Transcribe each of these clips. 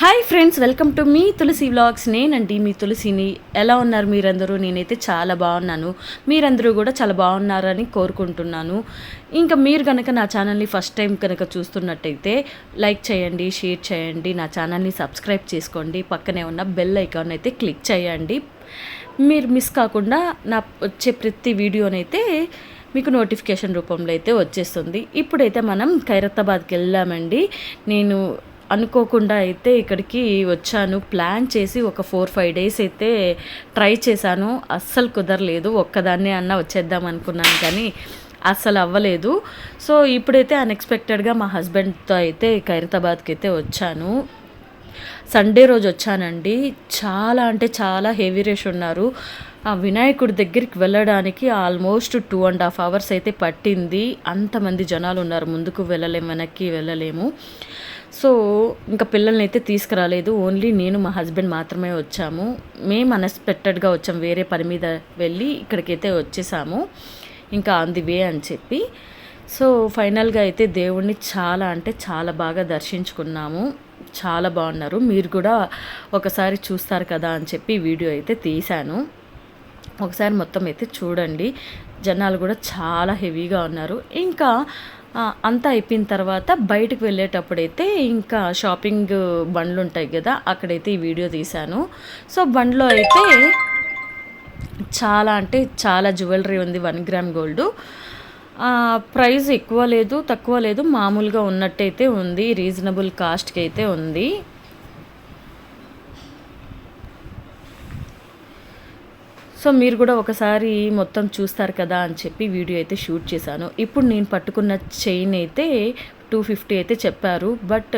Hi friends welcome to మీ Tulasi vlogs నేనండి మీ తులసిని. ఎలా ఉన్నారు మీరందరూ? నేనైతే చాలా బాగున్నాను. మీరందరూ కూడా చాలా బాగున్నారని కోరుకుంటున్నాను. ఇంకా మీరు కనుక నా ఛానల్ని ఫస్ట్ టైం కనుక చూస్తున్నట్టయితే లైక్ చేయండి షేర్ చేయండి నా ఛానల్ని సబ్స్క్రైబ్ చేసుకోండి. పక్కనే ఉన్న బెల్ ఐకాన్ అయితే క్లిక్ చేయండి. మీరు మిస్ కాకుండా నా వచ్చే ప్రతి వీడియోనైతే మీకు నోటిఫికేషన్ రూపంలో అయితే వచ్చేస్తుంది. ఇప్పుడైతే మనం ఖైరతాబాద్కి వెళ్ళామండి. నేను అనుకోకుండా అయితే ఇక్కడికి వచ్చాను. ప్లాన్ చేసి ఒక ఫోర్ ఫైవ్ డేస్ అయితే ట్రై చేశాను. అస్సలు కుదరలేదు. ఒక్కదాన్నే అన్న వచ్చేద్దాం అనుకున్నాను కానీ అస్సలు అవ్వలేదు. సో ఇప్పుడైతే అన్ఎక్స్పెక్టెడ్గా మా హస్బెండ్తో అయితే ఖైరతాబాద్కి అయితే వచ్చాను. సండే రోజు వచ్చానండి. చాలా అంటే చాలా హెవీ రేష్ ఉన్నారు. ఆ వినాయకుడి దగ్గరికి వెళ్ళడానికి almost two and half hours అయితే పట్టింది. అంతమంది జనాలు ఉన్నారు. ముందుకు వెళ్ళలేము వెనక్కి వెళ్ళలేము. సో ఇంకా పిల్లల్ని అయితే తీసుకురాలేదు. ఓన్లీ నేను మా హస్బెండ్ మాత్రమే వచ్చాము. మేము అన్ఎక్స్పెక్టెడ్గా వచ్చాం. వేరే పని మీద వెళ్ళి ఇక్కడికైతే వచ్చేసాము. ఇంకా ఆన్ ది వే అని చెప్పి. సో ఫైనల్గా అయితే దేవుణ్ణి చాలా అంటే చాలా బాగా దర్శించుకున్నాము. చాలా బాగున్నారు. మీరు కూడా ఒకసారి చూస్తారు కదా అని చెప్పి వీడియో అయితే తీశాను. ఒకసారి మొత్తం అయితే చూడండి. జనాలు కూడా చాలా హెవీగా ఉన్నారు. ఇంకా అంతా అయిపోయిన తర్వాత బయటకు వెళ్ళేటప్పుడైతే ఇంకా షాపింగ్ బండ్లు ఉంటాయి కదా అక్కడైతే ఈ వీడియో తీశాను. సో బండ్లో అయితే చాలా అంటే చాలా జ్యువెలరీ ఉంది వన్ గ్రామ్ గోల్డ్. ప్రైస్ ఎక్కువ లేదు తక్కువ లేదు మామూలుగా ఉన్నట్టయితే ఉంది రీజనబుల్ కాస్ట్కి అయితే ఉంది. సో మీరు కూడా ఒకసారి మొత్తం చూస్తారు కదా అని చెప్పి వీడియో అయితే షూట్ చేశాను. ఇప్పుడు నేను పట్టుకున్న చైన్ అయితే టూ ఫిఫ్టీ అయితే చెప్పారు. బట్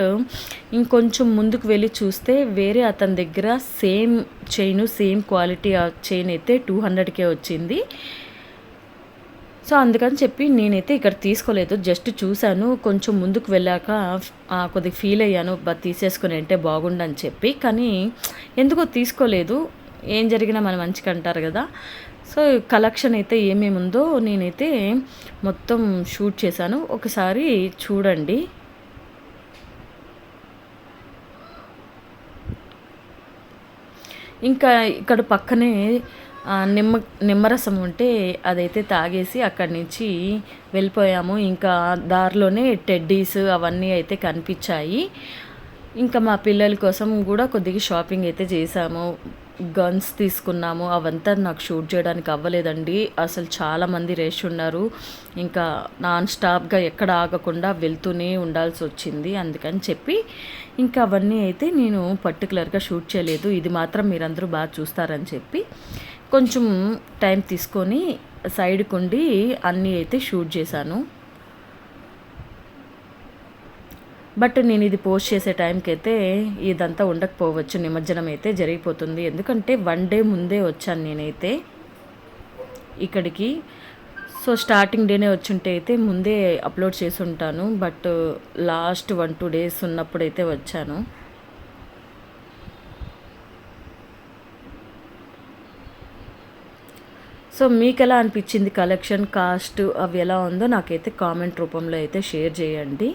ఇంకొంచెం ముందుకు వెళ్ళి చూస్తే వేరే అతని దగ్గర సేమ్ చైన్ సేమ్ క్వాలిటీ ఆ చైన్ అయితే టూ హండ్రెడ్కే వచ్చింది. సో అందుకని చెప్పి నేనైతే ఇక్కడ తీసుకోలేదు. జస్ట్ చూశాను. కొంచెం ముందుకు వెళ్ళాక కొద్దిగా ఫీల్ అయ్యాను. బా తీసేసుకుని అంటే బాగుండని చెప్పి. కానీ ఎందుకో తీసుకోలేదు. ఏం జరిగినా మన మంచిగా అంటారు కదా. సో కలెక్షన్ అయితే ఏమేమి ఉందో నేనైతే మొత్తం షూట్ చేశాను. ఒకసారి చూడండి. ఇంకా ఇక్కడ పక్కనే నిమ్మ నిమ్మరసం ఉంటే అదైతే తాగేసి అక్కడి నుంచి వెళ్ళిపోయాము. ఇంకా దారిలోనే టెడ్డీస్ అవన్నీ అయితే కనిపించాయి. ఇంకా మా పిల్లల కోసం కూడా కొద్దిగా షాపింగ్ అయితే చేసాము గన్స్ తీసుకున్నాము. అవంతా నాకు షూట్ చేయడానికి అవ్వలేదండి. అసలు చాలామంది రేష్ ఉన్నారు. ఇంకా నాన్ స్టాప్గా ఎక్కడ ఆగకుండా వెళ్తూనే ఉండాల్సి వచ్చింది అందుకని చెప్పి ఇంకా అవన్నీ అయితే నేను పర్టికులర్గా షూట్ చేయలేదు. ఇది మాత్రం మీరందరూ బాగా చూస్తారని చెప్పి కొంచెం టైం తీసుకొని సైడ్కి ఉండి అన్నీ అయితే షూట్ చేశాను. బట్ నేను ఇది పోస్ట్ చేసే టైంకి అయితే ఇదంతా ఉండకపోవచ్చు. నిమజ్జనం అయితే జరిగిపోతుంది. ఎందుకంటే వన్ డే ముందే వచ్చాను నేనైతే ఇక్కడికి. సో స్టార్టింగ్ డేనే వచ్చుంటే అయితే ముందే అప్లోడ్ చేసి ఉంటాను. But last one two days ఉన్నప్పుడైతే వచ్చాను. సో మీకు ఎలా అనిపించింది కలెక్షన్ కాస్ట్ అవి ఎలా ఉందో నాకైతే కామెంట్ రూపంలో అయితే షేర్ చేయండి.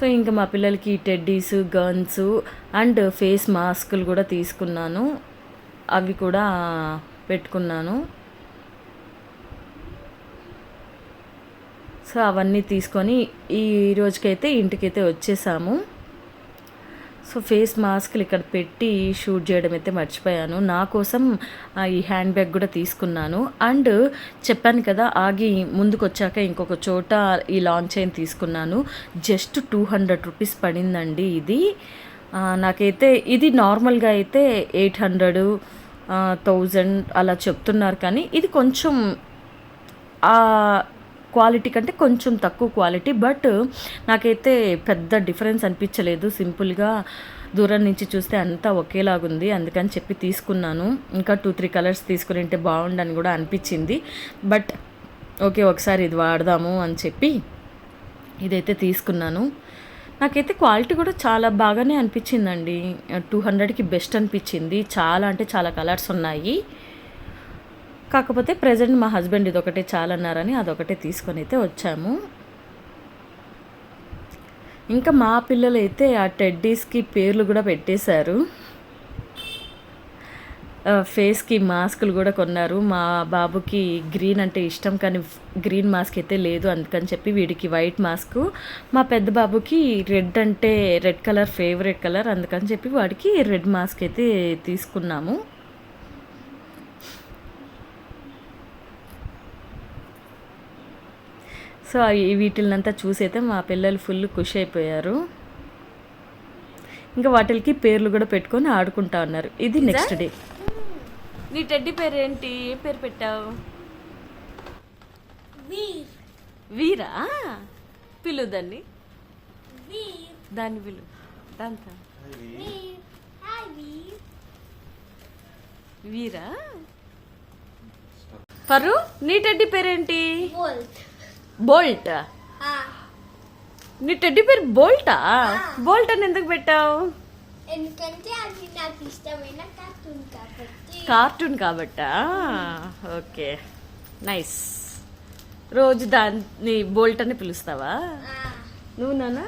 సో ఇంకా మా పిల్లలకి టెడ్డీస్ గన్స్ అండ్ ఫేస్ మాస్కులు కూడా తీసుకున్నాను. అవి కూడా పెట్టుకున్నాను. సో అవన్నీ తీసుకొని ఈ రోజుకైతే ఇంటికైతే వచ్చేసాము. సో ఫేస్ మాస్క్లు ఇక్కడ పెట్టి షూట్ చేయడం అయితే మర్చిపోయాను. నా కోసం ఈ హ్యాండ్ బ్యాగ్ కూడా తీసుకున్నాను. అండ్ చెప్పాను కదా ఆగి ముందుకు వచ్చాక ఇంకొక చోట ఈ లాంచ్ అయిన తీసుకున్నాను. జస్ట్ టూ హండ్రెడ్ రూపీస్ పడిందండి ఇది. నాకైతే ఇది నార్మల్గా అయితే ఎయిట్ హండ్రెడ్ థౌజండ్ అలా చెప్తున్నారు. కానీ ఇది కొంచెం క్వాలిటీ కంటే కొంచెం తక్కువ క్వాలిటీ బట్ నాకైతే పెద్ద డిఫరెన్స్ అనిపించలేదు. సింపుల్గా దూరం నుంచి చూస్తే అంతా ఒకేలాగుంది అందుకని చెప్పి తీసుకున్నాను. ఇంకా టూ త్రీ కలర్స్ తీసుకుని ఉంటే బాగుండని కూడా అనిపించింది. బట్ ఓకే ఒకసారి ఇది వాడదాము అని చెప్పి ఇదైతే తీసుకున్నాను. నాకైతే క్వాలిటీ కూడా చాలా బాగానే అనిపించిందండి. టూ హండ్రెడ్కి బెస్ట్ అనిపించింది. చాలా అంటే చాలా కలర్స్ ఉన్నాయి. కాకపోతే ప్రజెంట్ మా హస్బెండ్ ఇదొకటి చాలన్నారని అదొకటే తీసుకొని అయితే వచ్చాము. ఇంకా మా పిల్లలు అయితే ఆ టెడ్డీస్కి పేర్లు కూడా పెట్టేశారు. ఫేస్కి మాస్కులు కూడా కొన్నారు. మా బాబుకి గ్రీన్ అంటే ఇష్టం కానీ గ్రీన్ మాస్క్ అయితే లేదు అందుకని చెప్పి వీడికి వైట్ మాస్క్ మా పెద్ద బాబుకి రెడ్ అంటే రెడ్ కలర్ ఫేవరెట్ కలర్ అందుకని చెప్పి వాడికి రెడ్ మాస్క్ అయితే తీసుకున్నాము. సో ఈ వీటిల్నంతా చూసైతే మా పిల్లలు ఫుల్ ఖుషి అయిపోయారు. ఇంకా వాటికి పేర్లు కూడా పెట్టుకొని ఆడుకుంటా ఉన్నారు. ఇది నెక్స్ట్ డే. నీ టెడ్డి పేరు ఏంటి ఏ పేరు పెట్టావు? వీర్. వీరా? పిలు దాన్ని. వీర్. దాన్ని పిలు. దాంతో. వీర్. పరు నీ టెడ్డి పేరేంటి? బోల్ట్? నీ టెడ్డి పేరు బోల్టా? బోల్ట్ అని ఎందుకు పెట్టావు? ఎందుకంటే అది నాకు ఇష్టమైన కార్టూన్ కాబట్టి. కార్టూన్ కాబట్టా? ఓకే. నైస్. రోజు దాన్ని బోల్ట్ అని పిలుస్తావా? నువ్వు నానా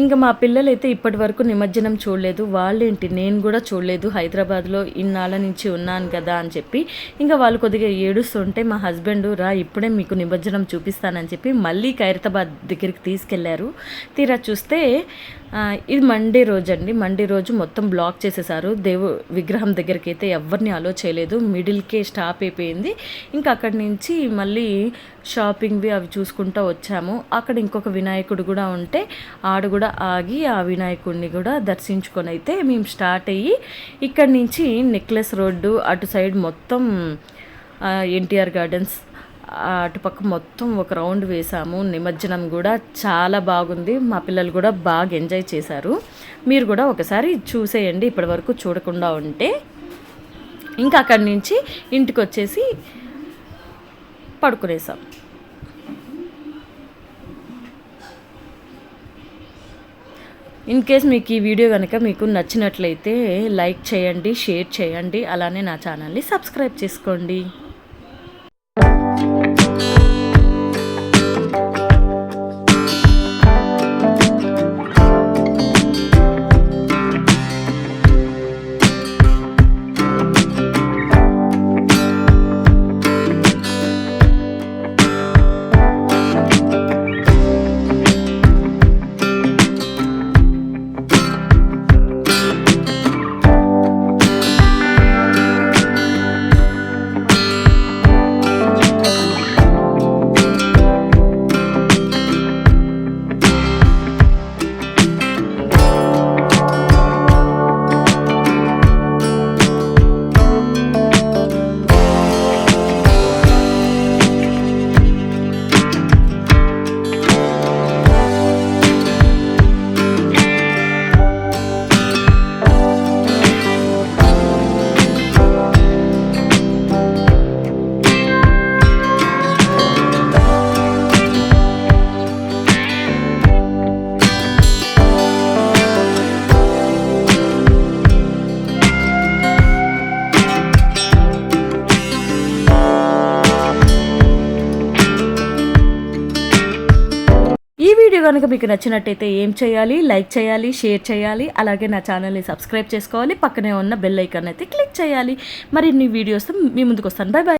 ఇంకా మా పిల్లలైతే ఇప్పటి వరకు నిమజ్జనం చూడలేదు. వాళ్ళేంటి? నేను కూడా చూడలేదు. హైదరాబాద్లో ఇన్నాళ్ళ నుంచి ఉన్నాను కదా అని చెప్పి ఇంకా వాళ్ళు కొద్దిగా ఏడుస్తుంటే మా హస్బెండ్ రా ఇప్పుడే మీకు నిమజ్జనం చూపిస్తానని చెప్పి మళ్ళీ ఖైరతాబాద్ దగ్గరికి తీసుకెళ్ళారు. తీరా చూస్తే ఇది మండే రోజు అండి మండే రోజు మొత్తం బ్లాక్ చేసేసారు. దేవు విగ్రహం దగ్గరికి అయితే ఎవరిని అలో చేయలేదు. మిడిల్కే స్టాప్ అయిపోయింది. ఇంకా అక్కడి నుంచి మళ్ళీ షాపింగ్వి అవి చూసుకుంటూ వచ్చాము. అక్కడ ఇంకొక వినాయకుడు కూడా ఉంటే ఆడ కూడా ఆగి ఆ వినాయకుడిని కూడా దర్శించుకొని అయితే మేము స్టార్ట్ అయ్యి ఇక్కడి నుంచి నెక్లెస్ రోడ్డు అటు సైడ్ మొత్తం ఎన్టీఆర్ గార్డెన్స్ అటుపక్క మొత్తం ఒక రౌండ్ వేసాము. నిమజ్జనం కూడా చాలా బాగుంది. మా పిల్లలు కూడా బాగా ఎంజాయ్ చేశారు. మీరు కూడా ఒకసారి చూసేయండి. ఇప్పటివరకు చూడకుండా ఉంటే ఇంకా అక్కడి నుంచి ఇంటికి వచ్చేసి పడుకునేసాం. ఇన్ కేస్ మీకు ఈ వీడియో కనుక మీకు నచ్చినట్లయితే లైక్ చేయండి షేర్ చేయండి. అలానే నా ఛానల్ని సబ్స్క్రైబ్ చేసుకోండి. కనుక మీకు నచ్చినట్టయితే ఏం చేయాలి లైక్ చేయాలి షేర్ చేయాలి అలాగే నా ఛానల్ని సబ్స్క్రైబ్ చేసుకోవాలి పక్కనే ఉన్న బెల్ ఐకాన్ అయితే క్లిక్ చేయాలి. మరిన్ని వీడియోస్ మీ ముందుకు వస్తాను. Bye bye